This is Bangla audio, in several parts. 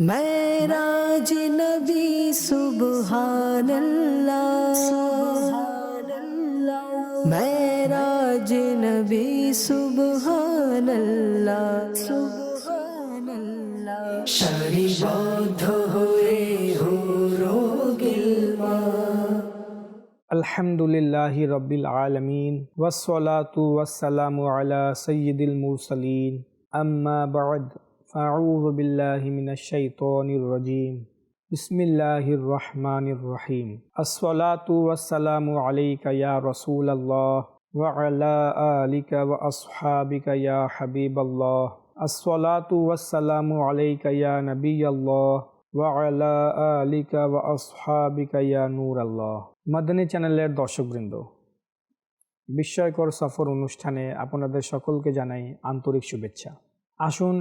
मैराज नबी सुबहान अल्लाह मैराज नबी सुबहान अल्लाह सुबहान अल्लाह সারিবদ্ধ হয়ে হুরো গিলমা আলহামদুলিল্লাহ রব্বিল আলমিন ওয়াসলাতু ওয়াসালামু আলা সৈয়দুল মুরসালিন আম্মা বাদ ফাউযু বিল্লাহি মিনাশ শাইতানির রাজিম। বিসমিল্লাহির রহমানির রহিম আসসালাতু ওয়াসসালামু আলাইকা ইয়া রাসূলাল্লাহ ওয়া আলা আলিকা ওয়া আসহাবিকা ইয়া হাবিবাল্লাহ। আসসালাতু ওয়াসসালামু আলাইকা ইয়া নাবিয়াল্লাহ ওয়া আলা আলিকা ওয়া আসহাবিকা ইয়া নূরাল্লাহ। মাদানী চ্যানেলের দর্শকবৃন্দ, বিস্ময়কর সফর অনুষ্ঠানে আপনাদের সকলকে জানাই আন্তরিক শুভেচ্ছা। আসুন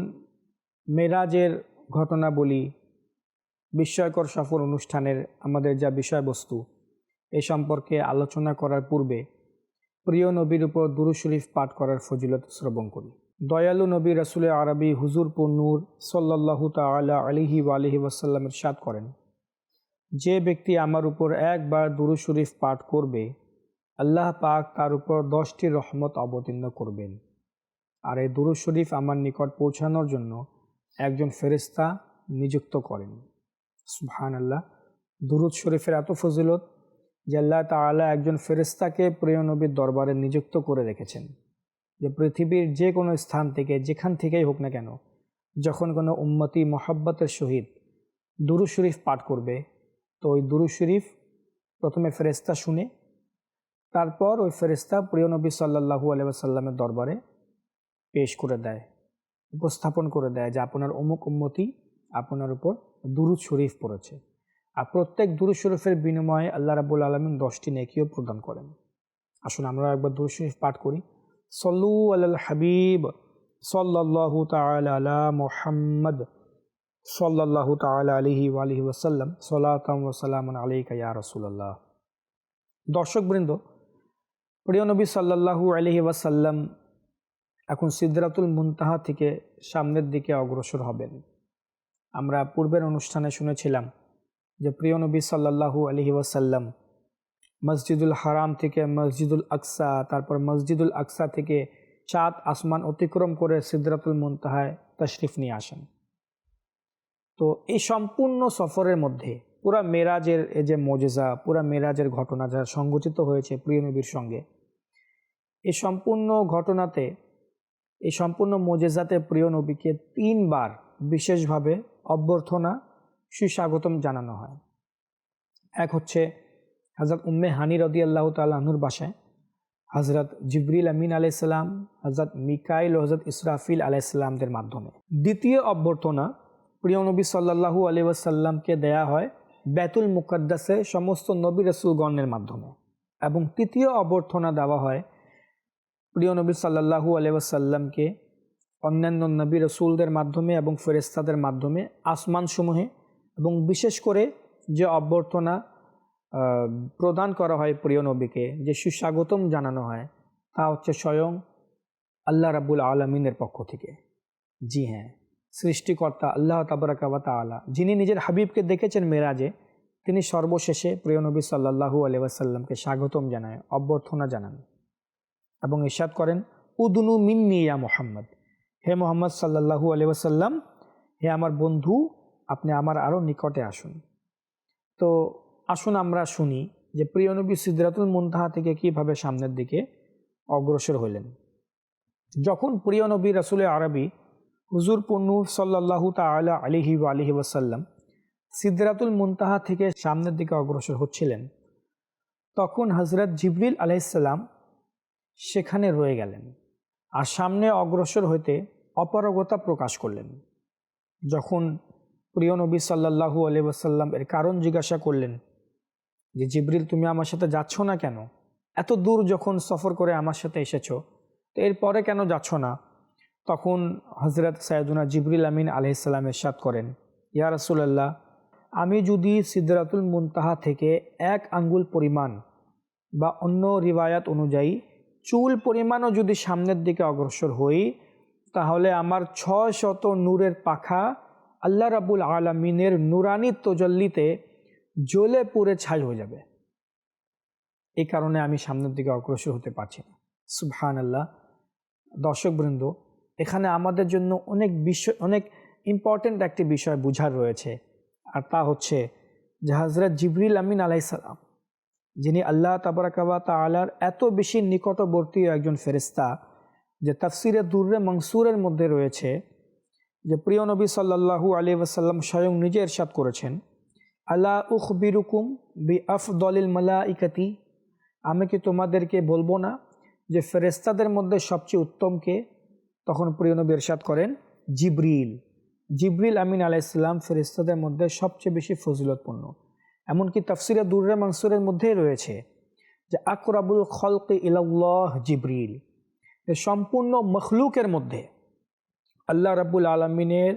মেরাজের ঘটনা বলি, বিস্ময়কর সফর অনুষ্ঠানের আমাদের যা বিষয়বস্তু, এ সম্পর্কে আলোচনা করার পূর্বে প্রিয় নবীর উপর দুরু শরীফ পাঠ করার ফজিলত শ্রবণ করি। দয়ালু নবী রসুল আরবি হুজুর নূর সাল্লাহু তালা আলিহি আলহি ওয়াসাল্লামের সাদ করেন, যে ব্যক্তি আমার উপর একবার দুরু শরীফ পাঠ করবে, আল্লাহ পাক তার উপর দশটি রহমত অবতীর্ণ করবেন। আর এই দুরু শরীফ আমার নিকট পৌঁছানোর জন্য একজন ফেরিস্তা নিযুক্ত করেন। সুবহান আল্লাহ দুরুদ শরীফের এত ফজিলত যে আল্লাহ তাআলা একজন ফেরিস্তাকে প্রিয়নবীর দরবারে নিযুক্ত করে রেখেছেন। যে পৃথিবীর যে কোনো স্থান থেকে, যেখান থেকেই হোক না কেন, যখন কোনো উম্মতি মোহাব্বতের সহিত দুরু শরীফ পাঠ করবে, তো ওই দুরু শরীফ প্রথমে ফেরেস্তা শুনে, তারপর ওই ফেরেস্তা প্রিয় নবী সাল্লাহু আলাইসাল্লামের দরবারে পেশ করে দেয়। উপস্থাপন করে দেয় যে আপনার অমুক উম্মতি আপনার উপর দুরুদ শরীফ পড়েছে। আর প্রত্যেক দুরুদ শরীফের বিনিময়ে আল্লাহ রাবুল আলমিন দশটি নেকিও প্রদান করেন। আসুন আমরা একবার দুরুদ শরীফ পাঠ করি। সল্লু আল হাবিব সাল্লাহু তালা মোহাম্মদ সাল্লাহু তালা আলহি আলহি ওসাল্লাম সাল্লাম ওসালাম আলাইকা রসুল্লাহ দর্শকবৃন্দ, প্রিয় নবী সাল্লাহু আলহি ওয়াসাল্লাম এখন সিদ্ধাতুল মুনতাহা থেকে সামনের দিকে অগ্রসর হবেন। আমরা পূর্বের অনুষ্ঠানে শুনেছিলাম যে প্রিয় নবী সাল্লাহু আলহি ওয়াসাল্লাম মসজিদুল হারাম থেকে মসজিদুল আকসা, তারপর মসজিদুল আকসা থেকে চাঁদ আসমান অতিক্রম করে সিদ্ধাতুল মুনতাহায় তশরিফ নিয়ে আসেন। তো এই সম্পূর্ণ সফরের মধ্যে পুরা মেরাজের যে মজেজা, পুরা মেরাজের ঘটনা যা সংগঠিত হয়েছে প্রিয় নবীর সঙ্গে, এই সম্পূর্ণ ঘটনাতে এই সম্পূর্ণ মজেজাতে প্রিয় নবীকে তিনবার বিশেষভাবে অভ্যর্থনা, সুস্বাগতম জানানো হয়। এক হচ্ছে হজরত উম্মে হানি রদি আল্লাহ তাল্লাহনুর বাসায়। হজরত জিবরিল আমিন আলাইসাল্লাম হজরত মিকাইল হজরত ইসরাফিল আলাইসাল্লামদের মাধ্যমে। দ্বিতীয় অভ্যর্থনা, প্রিয় নবী সাল্লাহু আলি ওয়াসাল্লামকে দেয়া হয় বেতুল মুকদ্দাসে সমস্ত নবী রসুলগণের মাধ্যমে। এবং তৃতীয় অভ্যর্থনা দেওয়া হয় প্রিয় নবী সাল্লাহু আলি অন্যান্য নবী রসুলদের মাধ্যমে এবং ফেরেস্তাদের মাধ্যমে আসমানসমূহে এবং বিশেষ করে যে অভ্যর্থনা প্রদান করা হয় প্রিয় নবীকে, যে সুস্বাগতম জানানো হয়, তা হচ্ছে স্বয়ং আল্লাহ রাবুল আলমিনের পক্ষ থেকে। জি হ্যাঁ সৃষ্টিকর্তা আল্লাহ তাবরাকাবা আলা যিনি নিজের হাবিবকে দেখেছেন মেরাজে, তিনি সর্বশেষে প্রিয় নবী সাল্লাহু আলিয়াসাল্লামকে স্বাগতম জানায়, অভ্যর্থনা জানান। এবং ইশাদ করেন, উদনু মিন্নি ইয়া মোহাম্মদ। হে মোহাম্মদ সাল্লাহু আলিয়াসাল্লাম হে আমার বন্ধু, আপনি আমার আরও নিকটে আসুন। তো আসুন আমরা শুনি যে প্রিয় নবী সিদ্ধাতুল মুনতাহা থেকে কীভাবে সামনের দিকে অগ্রসর হইলেন যখন প্রিয় নবী রসুল আরবি, হুজুর পন্নু সাল্লাহু তালা আলিহি আলিহি ওয়াসাল্লাম সিদ্ধাতুল মুনতাহা থেকে সামনের দিকে অগ্রসর হচ্ছিলেন। তখন হজরত জিবরিল আলাইসাল্লাম সেখানে রয়ে গেলেন আর সামনে অগ্রসর হইতে অপারগতা প্রকাশ করলেন। যখন প্রিয় নবী সাল্লাহু আলি ওয়াসাল্লাম এর কারণ জিজ্ঞাসা করলেন যে, জিবরিল, তুমি আমার সাথে যাচ্ছ না কেন? এত দূর যখন সফর করে আমার সাথে এসেছ, তো এরপরে কেন যাচ্ছ না? তখন হজরত সায়দুনা জিবরিল আমিন আলহিসাল্লাম এরশাদ করেন, ইয়া রসুল্লাহ আমি যদি সিদ্ধাতুল মুনতাহা থেকে এক আঙ্গুল পরিমাণ বা অন্য রিবায়াত অনুযায়ী চুল পরিমাণও যদি সামনের দিকে অগ্রসর হই, তাহলে আমার ছয় শত নূরের পাখা আল্লাহ রাবুল আলমিনের নুরানি তজল্লিতে জ্বলে পুড়ে ছাই হয়ে যাবে। এই কারণে আমি সামনের দিকে অগ্রসর হতে পারছি না। সুবহান আল্লাহ দর্শকবৃন্দ এখানে আমাদের জন্য অনেক বিষয়, অনেক ইম্পর্ট্যান্ট একটি বিষয় বুঝার রয়েছে, আর তা হচ্ছে যে জিবরিল আমিন আলাইসালাম যিনি আল্লাহ তাবরাকাবা তালার এত বেশি নিকটবর্তী একজন ফেরিস্তা যে তাফসিরে দুর্রে মনসুরের মধ্যে রয়েছে, যে প্রিয় নবী সাল্লাহু আলী ওসাল্লাম স্বয়ং নিজে এরশাদ করেছেন আল্লাহ উখ বিরুকুম বি আফদলিল মালাইকাতি? আমি কি তোমাদেরকে বলব না যে ফেরেস্তাদের মধ্যে সবচেয়ে উত্তমকে তখন প্রিয় নবী এরশাদ করেন, জিবরিল। জিবরিল আমিন আলাইসাল্লাম ফেরেস্তাদের মধ্যে সবচেয়ে বেশি ফজিলতপূর্ণ। এমনকি তফসিরে দুর্রে মানসুরের মধ্যেই রয়েছে যে, আকরাবুল খলকে ইলাল্লাহ জিবরিল। সম্পূর্ণ মখলুকের মধ্যে আল্লাহ রাবুল আলমিনের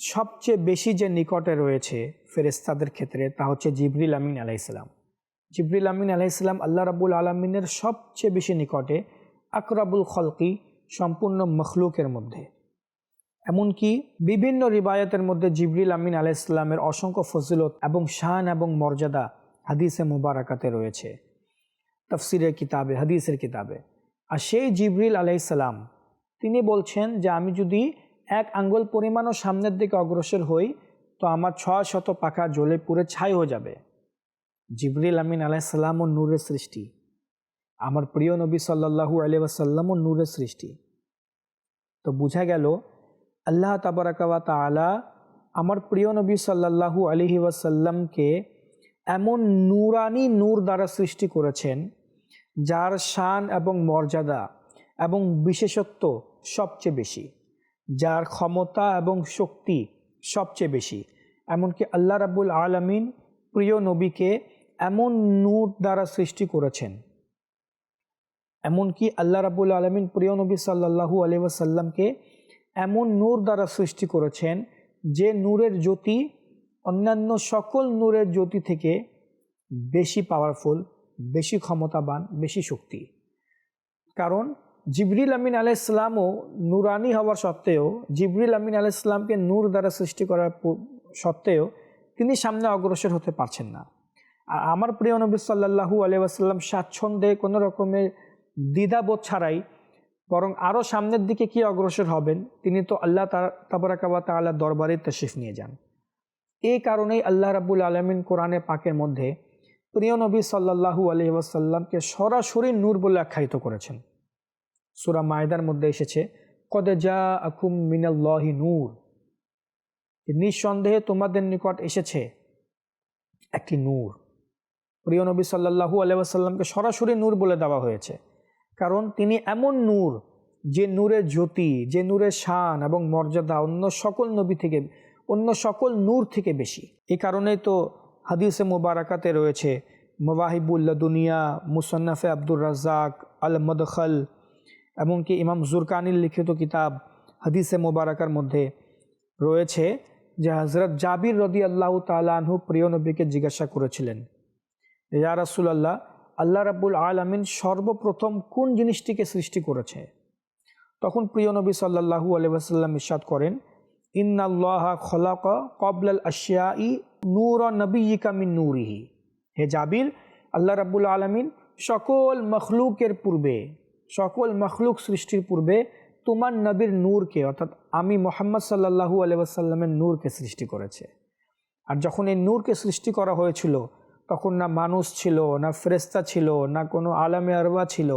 সবচেয়ে বেশি যে নিকটে রয়েছে ফেরেস্তাদের ক্ষেত্রে তা হচ্ছে জিবরিল আমিন আলাইসাল্লাম জিবরিল আমিন আলাইসাল্লাম আল্লাহ রাবুল আলমিনের সবচেয়ে বেশি নিকটে আকরাবুল খলকি সম্পূর্ণ মখলুকের মধ্যে। এমনকি বিভিন্ন রিবায়তের মধ্যে জিবরিল আমিন আলাইসাল্লামের অসংখ্য ফজিলত এবং শান এবং মর্যাদা হাদিসে মুবারাকাতে রয়েছে। তফসিরের কিতাবে, হাদিসের কিতাবে। আর সেই জিবরিল আলাইসাল্লাম তিনি বলছেন যে, আমি যদি এক আঙ্গুল পরিমাণও সামনের দিকে অগ্রসর হই, তো আমার ছয় শত পাখা জ্বলে পুরে ছাই হয়ে যাবে। জিবরিল আমিন আলাইসাল্লাম ও নূরের সৃষ্টি। আমার প্রিয় নবী সাল্লাহু আলি ওয়াসাল্লাম ও নূরের সৃষ্টি। তো বোঝা গেল আল্লাহ তাবারাকাওয়া তালা আমার প্রিয় নবী সাল্লাহু আলহি ওয়াসাল্লামকে এমন নূরানি নূর দ্বারা সৃষ্টি করেছেন, যার শান এবং মর্যাদা এবং বিশেষত্ব সবচেয়ে বেশি, যার ক্ষমতা এবং শক্তি সবচেয়ে বেশি। এমনকি আল্লাহ রাবুল আলমিন প্রিয় নবীকে এমন নূর দ্বারা সৃষ্টি করেছেন। এমনকি আল্লাহ রাবুল আলমিন প্রিয় নবী সাল্লাহু আলি ওয়াসাল্লামকে এমন নূর দ্বারা সৃষ্টি করেছেন যে নূরের জ্যোতি, অন্যান্য সকল নূরের জ্যোতি থেকে বেশি পাওয়ারফুল বেশি ক্ষমতাবান, বেশি শক্তি। কারণ জিবরিল আমিন আলাইসলামও নুরানি হওয়ার সত্ত্বেও, জিবরিল আমিন আলাইসলামকে নূর দ্বারা সৃষ্টি করার সত্ত্বেও তিনি সামনে অগ্রসর হতে পারছেন না। আর আমার প্রিয় নবী সাল্লাহু আলিয়াসাল্লাম স্বাচ্ছন্দ্যে কোনো রকমের দ্বিধাবোধ ছাড়াই বরং আরও সামনের দিকে কি অগ্রসর হবেন? তিনি তো আল্লাহ তাবরাকাবা তাল্লাহ দরবারে তশিফ নিয়ে যান। এই কারণেই আল্লাহ রাবুল আলমিন কোরআনে পাকের মধ্যে প্রিয় নবী সাল্লাহু আলহি ওয়াসাল্লামকে সরাসরি নূর বলে আখ্যায়িত করেছেন। সুরা মায়দার মধ্যে এসেছে, কদে যা আকুম মিনাল্লাহি নূর। নিঃসন্দেহে তোমাদের নিকট এসেছে একটি নূর। প্রিয় নবী সাল্লাহু আলহামকে সরাসরি নূর বলে দেওয়া হয়েছে। কারণ তিনি এমন নূর যে নূরের জ্যোতি, যে নূরের শান এবং মর্যাদা অন্য সকল নবী থেকে, অন্য সকল নূর থেকে বেশি। এ কারণেই তো হাদিসে মুবারাকাতে রয়েছে মবাহিবুল্লা দুনিয়া মুসন্নাফে আব্দুর রাজ্জাক আল মদখল এমনকি ইমাম জুরকানির লিখিত কিতাব হাদিসে মোবারকার মধ্যে রয়েছে, যে হজরত জাবির রদি আল্লাহ তালাহু প্রিয় নবীকে জিজ্ঞাসা করেছিলেন, ইয়া রাসুলাল্লাহ আল্লাহ রাবুল আলমিন সর্বপ্রথম কোন জিনিসটিকে সৃষ্টি করেছে? তখন প্রিয় নবী সাল্লাহু আলহাম ইসাদ করেন, ইন্নাল্লাহ খলাক কবলাল আশিয়া ই নূর নবীকা মিন নূরিহি। হে জাবির, আল্লাহ রাবুল আলমিন, সকল মখলুকের পূর্বে, সকল মখলুক সৃষ্টির পূর্বে তোমার নবীর নূরকে, অর্থাৎ আমি মোহাম্মদ সাল্লাহু আলাইসাল্লামের নূরকে সৃষ্টি করেছে। আর যখন এই নূরকে সৃষ্টি করা হয়েছিল তখন না মানুষ ছিল, না ফেরেস্তা ছিল, না কোনো আলামে আরবা ছিল,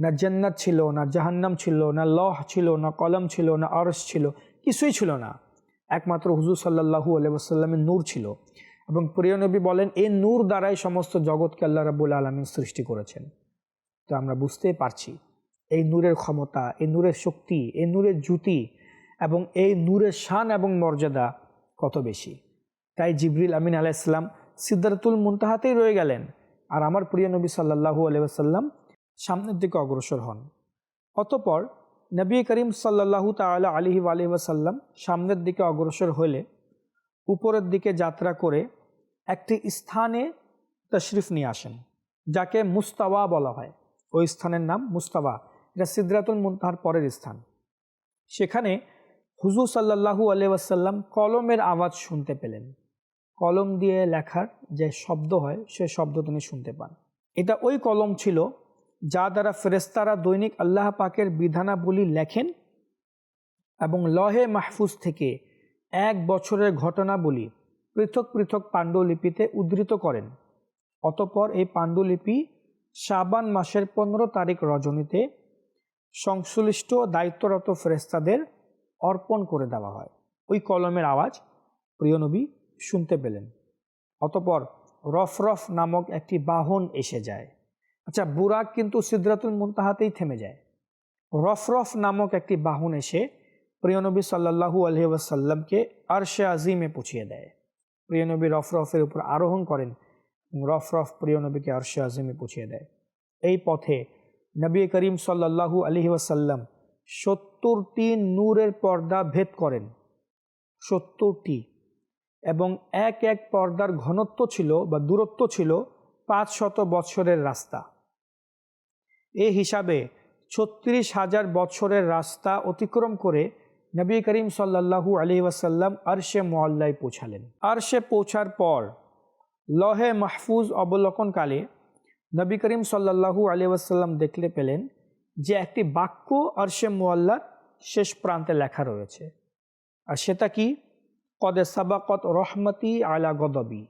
না জান্নাত ছিল, না জাহান্নাম ছিল, না লহ ছিল, না কলম ছিল, না আরস ছিল, কিছুই ছিল না। একমাত্র হুজুর সাল্লাহু আলাইসাল্লামের নূর ছিল। এবং প্রিয় নবী বলেন এই নূর দ্বারাই সমস্ত জগৎকে আল্লাহ রাবুল আলমিন সৃষ্টি করেছেন। তো আমরা বুঝতেই পারছি, এই নূরের ক্ষমতা, এই নূরের শক্তি, এই নূরের জ্যুতি এবং এই নূরের শান এবং মর্যাদা কত বেশি। তাই জিবরিল আমিন আলাইসাল্লাম সিদ্ধার্তুল মুনতাহাতেই রয়ে গেলেন আর আমার প্রিয় নবী সাল্লাহু আলাইসাল্লাম সামনের দিকে অগ্রসর হন। অতপর নবী করিম সাল্লাহু তালা আলহি আলহি ওয়াসাল্লাম সামনের দিকে অগ্রসর হলে উপরের দিকে যাত্রা করে একটি স্থানে তশরিফ নিয়ে আসেন, যাকে মুস্তাওয়া বলা হয়। ওই স্থানের নাম মুস্তাওয়া। এটা সিদ্ধাতুল মুনতাহার পরের স্থান। সেখানে হুজুর সাল্লাহু আলিয়াসাল্লাম কলমের আওয়াজ শুনতে পেলেন। কলম দিয়ে লেখার যে শব্দ হয়, সে শব্দ তিনি শুনতে পান। এটা ওই কলম ছিল যা দ্বারা ফেরেস্তারা দৈনিক আল্লাহ পাকের বিধানাবলী লেখেন এবং লহে মাহফুজ থেকে এক বছরের ঘটনাবলী পৃথক পৃথক পাণ্ডুলিপিতে উদ্ধৃত করেন। অতপর এই পাণ্ডুলিপি শাবান মাসের পনেরো তারিখ রজনীতে সংশ্লিষ্ট দায়িত্বরত ফেরেস্তাদের অর্পণ করে দেওয়া হয়। ওই কলমের আওয়াজ, প্রিয় নবী শুনতে পেলেন। অতপর রফরফ নামক একটি বাহন এসে যায়। আচ্ছা বুরাক কিন্তু সিদ্ধাতুল মুনতাহাতেই থেমে যায়। রফরফ নামক একটি বাহন এসে প্রিয়নবী সাল্লাহু আলহি ওয়াসাল্লামকে আরশে আজিমে পুছিয়ে দেয়। প্রিয়নবী রফরফের উপর আরোহণ করেন রফরফ প্রিয়নবীকে আরশে আজিমে পুছিয়ে দেয়। এই পথে নবী করিম সাল্লাহু আলহি ওয়াসাল্লাম সত্তরটি নূরের পর্দা ভেদ করেন। সত্তরটি এবং এক এক পর্দার ঘনত্ব ছিল বা দূরত্ব ছিল পাঁচ শত বৎসরের রাস্তা। এ হিসাবে ছত্রিশ হাজার বছরের রাস্তা অতিক্রম করে নবী করিম সাল্লাহু আলি ওয়াসাল্লাম আরশে মোয়াল্লায় পৌঁছালেন। আরশে পৌঁছার পর লহে মাহফুজ অবলোকনকালে নবী করিম সাল্লাহু আলি ওয়াসাল্লাম দেখলে পেলেন যে একটি বাক্য আরশে মোয়াল্লার শেষ প্রান্তে লেখা রয়েছে। আর সেটা কি? কদে সাবাকত রহমতি আলা গদবি।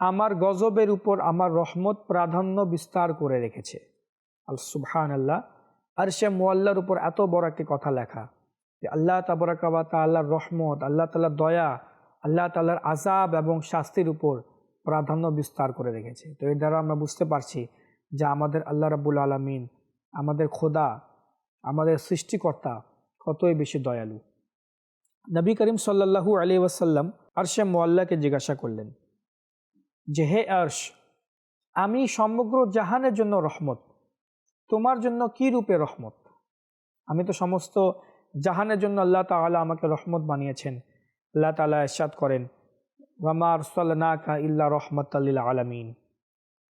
আমার গজবের উপর আমার রহমত প্রাধান্য বিস্তার করে রেখেছে। আল সুবহান আল্লাহ আর সে মোয়াল্লার উপর এত বড় একটি কথা লেখা যে আল্লাহ তাবরাকাবা তাল্লাহর রহমত, আল্লাহ তাল্লার দয়া, আল্লাহ তাল্লার আজাব এবং শাস্তির উপর প্রাধান্য বিস্তার করে রেখেছে। তো এর দ্বারা আমরা বুঝতে পারছি যে আমাদের আল্লাহ রাবুল আলমিন, আমাদের খোদা, আমাদের সৃষ্টিকর্তা কতই বেশি দয়ালু। নবী করিম সাল্লাহু আলী ওয়াসাল্লাম আরশে মোয়াল্লাকে জিজ্ঞাসা করলেন, যে, হে আর্শ, আমি সমগ্র জাহানের জন্য রহমত, তোমার জন্য কি রূপে রহমত? আমি তো সমস্ত জাহানের জন্য আল্লাহ তালা আমাকে রহমত বানিয়েছেন, আল্লাহ তালা এরশাদ করেন ওয়ামার সাল্লাকা ইল্লা রহমত আল্লিল আলমিন।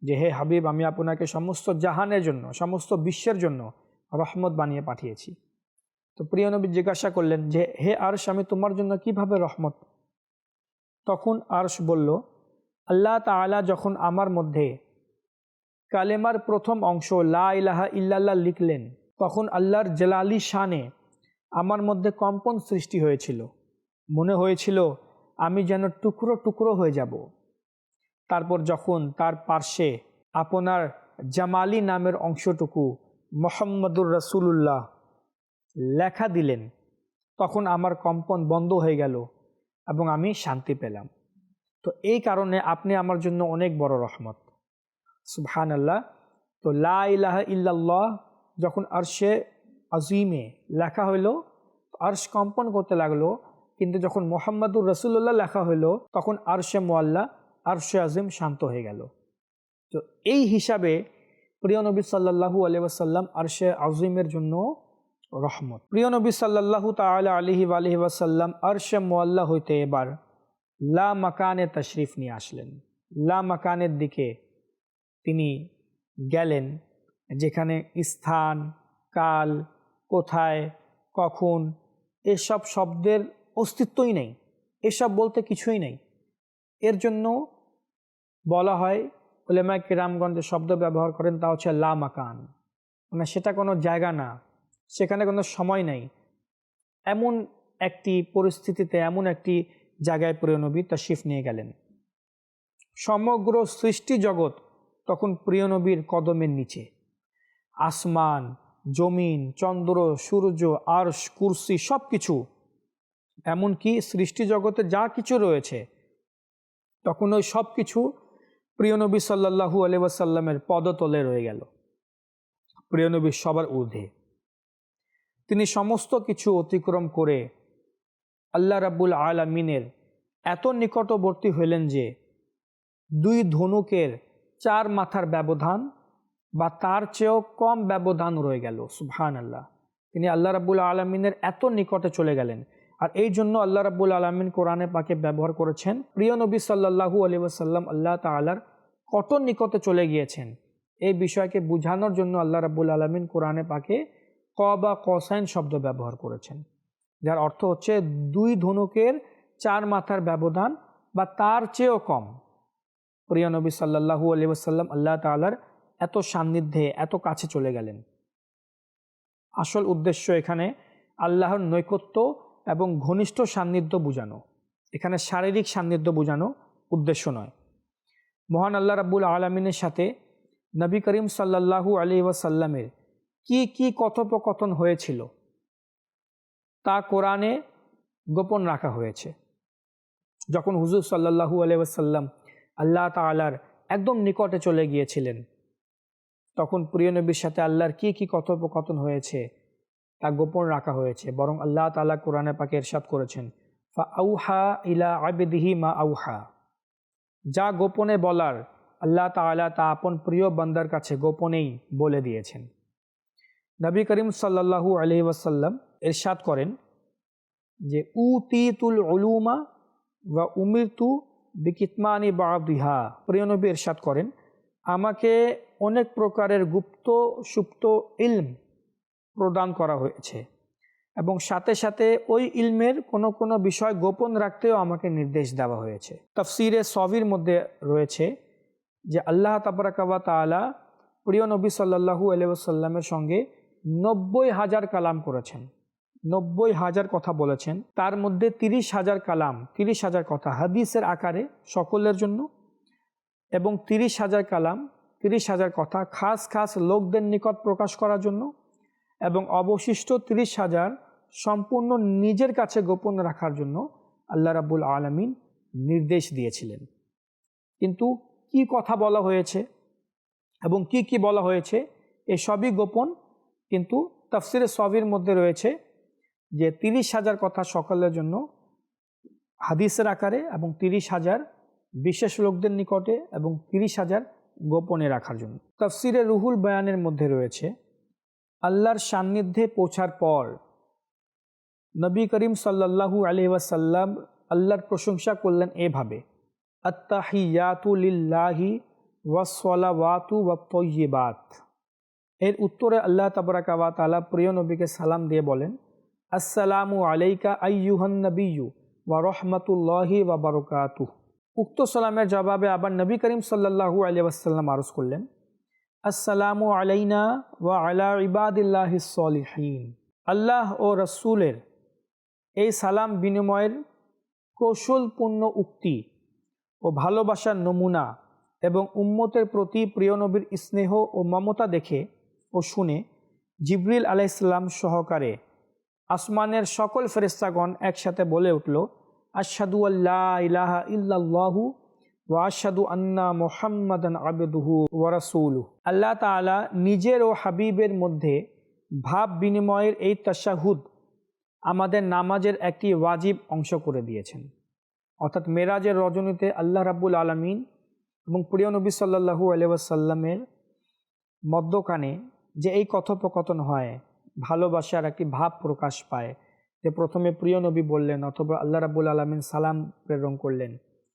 যে, হে হাবিব, আমি আপনাকে সমস্ত জাহানের জন্য, সমস্ত বিশ্বের জন্য রহমত বানিয়ে পাঠিয়েছি। তো প্রিয় নবী জিজ্ঞাসা করলেন যে, হে আরশ, আমি তোমার জন্য কীভাবে রহমত? তখন আরশ বলল, আল্লাহ তালা যখন আমার মধ্যে কালেমার প্রথম অংশ লা ইলাহা ইল্লাল্লাহ লিখলেন, তখন আল্লাহর জেলালি শানে আমার মধ্যে কম্পন সৃষ্টি হয়েছিল। মনে হয়েছিল আমি যেন টুকরো টুকরো হয়ে যাব। তারপর যখন তার পার্শ্বে আপনার জামালি নামের অংশটুকু মোহাম্মদুর রসুল্লাহ লেখা দিলেন, তখন আমার কম্পন বন্ধ হয়ে গেল এবং আমি শান্তি পেলাম। তো এই কারণে আপনি আমার জন্য অনেক বড় রহমত। সুবহান আল্লাহ তো লা ইলাহা ইল্লাল্লাহ যখন আরশে আজিমে লেখা হইল আরশ কম্পন করতে লাগল, কিন্তু যখন মোহাম্মদুর রসুল্লাহ লেখা হইল, তখন আরশে মোয়াল্লা আরশে আজিম শান্ত হয়ে গেল। তো এই হিসাবে প্রিয় নবী সাল্লাহু আলি ওয়াসাল্লাম আরশে আজিমের জন্য রহমত। প্রিয় নবী সাল্লাহু তালা আলহি আলহি ওয়াসাল্লাম আরশে মোয়াল্লা হইতে এবার লা মাকানে তশরিফ নিয়ে আসলেন। লা মাকানের দিকে তিনি গেলেন, যেখানে স্থান, কাল, কোথায়, কখন, এসব শব্দের অস্তিত্বই নেই, এসব বলতে কিছুই নেই। এর জন্য বলা হয় ওলেমায় কিরামগঞ্জে শব্দ ব্যবহার করেন তা হচ্ছে লা মাকান। মানে সেটা কোনো জায়গা না। সেখানে কোনো সময় নাই। এমন একটি পরিস্থিতিতে, এমন একটি জায়গায় প্রিয় নবী শিফ নিয়ে গেলেন। সমগ্র সৃষ্টি জগৎ তখন প্রিয় নবীর কদমের নিচে। আসমান, জমিন, চন্দ্র, সূর্য, আর্শ, কুরসি সব কিছু এমনকি সৃষ্টি জগতে যা কিছু রয়েছে, তখন ওই সব কিছু প্রিয় নবী সাল্লাহু আলি ওয়াসাল্লামের পদতলে রয়ে গেল। প্রিয় নবী সবার ঊর্ধ্বে। তিনি সমস্ত কিছু অতিক্রম করে আল্লাহ রাব্বুল আলমিনের এত নিকটবর্তী হইলেন যে দুই ধনুকের চার মাথার ব্যবধান বা তার চেয়েও কম ব্যবধান রয়ে গেল সুবহান আল্লাহ তিনি আল্লাহ রাবুল আলমিনের এত নিকটে চলে গেলেন। আর এই জন্য আল্লাহ রাবুল আলমিন কোরআনে পাকে ব্যবহার করেছেন, প্রিয় নবী সাল্লাহু আলি ওসাল্লাম আল্লাহ তালার কত নিকটে চলে গিয়েছেন। এই বিষয়কে বোঝানোর জন্য আল্লাহ রাবুল আলমিন কোরআনে পাকে ক বা কসাইন শব্দ ব্যবহার করেছেন। যার অর্থ হচ্ছে দুই ধনুকের চার মাথার ব্যবধান বা তার চেয়েও কম। প্রিয় নবী সাল্লাহু আলি ওসাল্লাম আল্লাহ তালার এত সান্নিধ্যে এত কাছে চলে গেলেন। আসল উদ্দেশ্য এখানে আল্লাহর নৈকট্য এবং ঘনিষ্ঠ সান্নিধ্য বোঝানো। এখানে শারীরিক সান্নিধ্য বোঝানো উদ্দেশ্য নয়। মহান আল্লাহ রাব্বুল আলমিনের সাথে নবী করিম সাল্লাহু আলি ওয়াসাল্লামের কি কি কথোপকথন হয়েছিল? তা কোরআনে গোপন রাখা হয়েছে। যখন হুজুর সাল্লাহু আলি ওয়াসাল্লাম আল্লাহ তালার একদম নিকটে চলে গিয়েছিলেন, তখন প্রিয় নবীর সাথে আল্লাহর কি কি কথোপকথন হয়েছে তা গোপন রাখা হয়েছে, বরং আল্লাহ তালা কোরআনে পাকে এরশাদ করেছেন ফা আউহা ইলা আবেদিহি মা আউহা। যা গোপনে বলার আল্লাহ তালা তা আপন প্রিয় বান্দার কাছে গোপনেই বলে দিয়েছেন। নবী করিম সাল্লাহু আলহি ওয়াসাল্লাম এরশাদ করেন যে উ তিতুল উলুমা বা উমিরতু বিকিতমানি বাদিহা। প্রিয় নবী এরশাদ করেন, আমাকে অনেক প্রকারের গুপ্ত, সুপ্ত ইলম প্রদান করা হয়েছে এবং সাথে সাথে ওই ইলমের কোনো কোনো বিষয় গোপন রাখতেও আমাকে নির্দেশ দেওয়া হয়েছে। তফসিরে সবির মধ্যে রয়েছে যে, আল্লাহ তাবরাকাবা তালা প্রিয় নবী সাল্লাহু আলিয়াল্লামের সঙ্গে নব্বই হাজার কালাম করেছেন। নব্বই হাজার কথা বলেছেন। তার মধ্যে তিরিশ হাজার কালাম, তিরিশ হাজার কথা হাদিসের আকারে সকলের জন্য এবং তিরিশ হাজার কালাম, তিরিশ হাজার কথা খাস খাস লোকদের নিকট প্রকাশ করার জন্য এবং অবশিষ্ট তিরিশ হাজার সম্পূর্ণ নিজের কাছে গোপন রাখার জন্য আল্লাহ রাবুল আলমিন নির্দেশ দিয়েছিলেন। কিন্তু কি কথা বলা হয়েছে এবং কি কি বলা হয়েছে এসবই গোপন কিন্তু তফসিরে সবির মধ্যে রয়েছে যে তিরিশ হাজার কথা সকলের জন্য হাদিসের আকারে এবং তিরিশ হাজার বিশেষ লোকদের নিকটে এবং তিরিশ হাজার গোপনে রাখার জন্য। তফসিরে রুহুল বয়ানের মধ্যে রয়েছে, আল্লাহর সান্নিধ্যে পৌঁছার পর নবী করিম সাল্লাহু আলহি ওয়াসাল্লাম আল্লাহর প্রশংসা করলেন এভাবে আত্তাহিয়াতুলিল্লাহি ওয়াসলাওয়াতু ওয়াতয়িবাত এর উত্তরে আল্লাহ তাবরাকাবা তালা প্রিয় নবীকে সালাম দিয়ে বলেন, আসসালামু আলাইকা আইয়ুহান নবিয়ু ওয়া রহমতুল্লাহি ওয়া বারকাতু উক্ত সালামের জবাবে আবার নবী করিম সাল্লাহু আলিয়া ওয়াসাল্লাম আরজ করলেন, আসসালামু আলাইনা ওয়া আলা ইবাদিল্লাহি সলিহীন। আল্লাহ ও রসুলের এই সালাম বিনিময়ের কৌশলপূর্ণ উক্তি ও ভালোবাসার নমুনা এবং উম্মতের প্রতি প্রিয়নবীর স্নেহ ও মমতা দেখে ও শুনে জিবরিল আলাইসাল্লাম সহকারে আসমানের সকল ফেরিস্তাগণ একসাথে বলে উঠল আশাদু আল্লাহ ইলাহা ইল্লাল্লাহু ওয়াশাদু আন্না মোহাম্মদান আবেদুহু ওয়ারাসুলু আল্লাহ তালা নিজের ও হাবিবের মধ্যে ভাব বিনিময়ের এই তাশাহুদ আমাদের নামাজের একটি ওয়াজিব অংশ করে দিয়েছেন। অর্থাৎ মেরাজের রজনীতে আল্লাহ রাব্বুল আলমিন এবং প্রিয় নবী সাল্লাহু আলিয়াসাল্লামের মদ্যকানে যে এই কথোপকথন হয়, ভালোবাসার একটি ভাব প্রকাশ পায়। যে প্রথমে প্রিয় নবী বললেন, অথবা আল্লাহ রাবুল আলমিন সালাম প্রেরণ করলেন,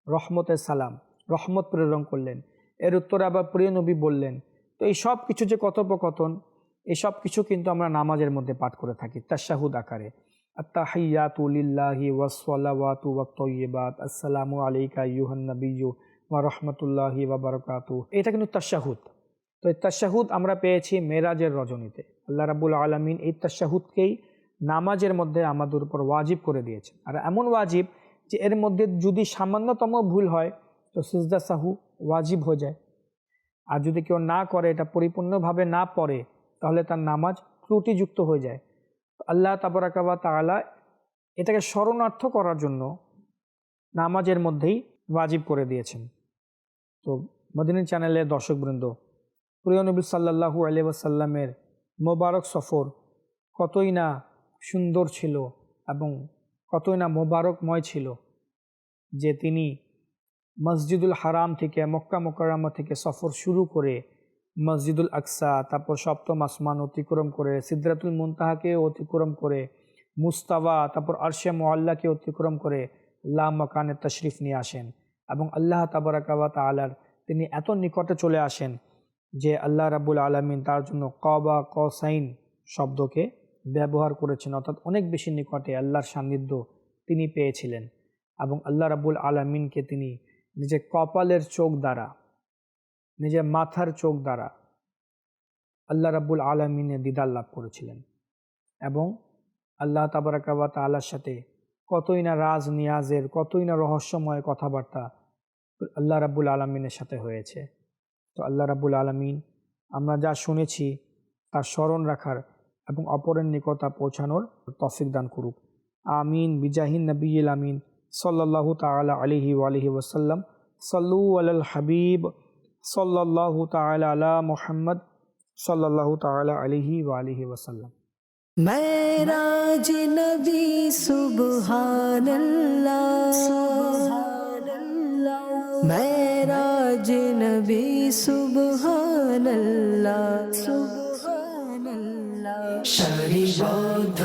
রহমতের সালাম, রহমত প্রেরণ করলেন। এর উত্তরে আবার প্রিয় নবী বললেন। তো এই সব কিছু যে কথোপকথন, এই সব কিছু কিন্তু আমরা নামাজের মধ্যে পাঠ করে থাকি, তাশাহুদ আকারে। আত্তাহিয়াতুলিল্লাহি ওয়াসলাওয়াতু আলাইকা ইউহান নবিয়্যু ওয়া রহমতুল্লাহি ওয়া বারাকাতু এটা কিন্তু তাশাহুদ। তো এই তাশাহুদ আমরা পেয়েছি মেরাজের রজনীতে। আল্লাহ রাবুল আলমিন এই তাশাহুদকেই নামাজের মধ্যে আমাদের উপর ওয়াজিব করে দিয়েছে আর এমন ওয়াজিব যে এর মধ্যে যদি সামান্যতম ভুল হয়, তো সিজদা সাহু ওয়াজিব হয়ে যায়। আর যদি কেউ না করে, এটা পরিপূর্ণভাবে না পড়ে, তাহলে তার নামাজ ত্রুটিযুক্ত হয়ে যায়। আল্লাহ তাবরাকাবা তালা এটাকে স্মরণার্থ করার জন্য নামাজের মধ্যেই ওয়াজিব করে দিয়েছেন। তো মদিনী চ্যানেলের দর্শকবৃন্দ প্রিয় নবী সাল্লাহু আলি ওয়াসাল্লামের মোবারক সফর কতই না সুন্দর ছিল এবং কতই না মোবারকময় ছিল যে তিনি মসজিদুল হারাম থেকে মক্কা মোকারামা থেকে সফর শুরু করে মসজিদুল আকসা, তারপর সপ্তম আসমান অতিক্রম করে সিদ্ধাতুল মুনতাহাকে অতিক্রম করে মুস্তাবা তারপর আরশে মোয়াল্লাকে অতিক্রম করে আল্লাহ মকানের তশরিফ নিয়ে আসেন এবং আল্লাহ তাবারাকাবা তালার তিনি এত নিকটে চলে আসেন যে আল্লাহ রাবুল আলমিন তার জন্য কবা, কসাইন শব্দকে ব্যবহার করেছেন, অর্থাৎ অনেক বেশি নিকটে আল্লাহর সান্নিধ্য তিনি পেয়েছিলেন এবং আল্লাহ রাবুল আলমিনকে তিনি নিজের কপালের চোখ দ্বারা, নিজের মাথার চোখ দ্বারা আল্লাহ রাবুল আলমিনের দিদার লাভ করেছিলেন এবং আল্লাহ তাবারাকাবা আল্লাহর সাথে কতই না রাজ নিয়াজের কতই না রহস্যময় কথাবার্তা আল্লাহ রাবুল আলমিনের সাথে হয়েছে। তো আল্লাহ রাবুল আলমিন আমরা যা শুনেছি তার স্মরণ রাখার এবং অপরের নিকটতা পৌঁছানোর তফিক দান করুক। আমিন। বিজাহিন নবীল আমিন। সাল্লাহ তালা আলিহি আলহি ওসাল্লাম সাল্লু আল হাবিব। সাল্লাহ তালা আলা মোহাম্মদ। সাল্লাহ তালা আলিহি আলহি ওসাল্লাম মেরাজ নবী সুবহান মেরাজ নবী সুবহান সুবহান সারিবদ্ধ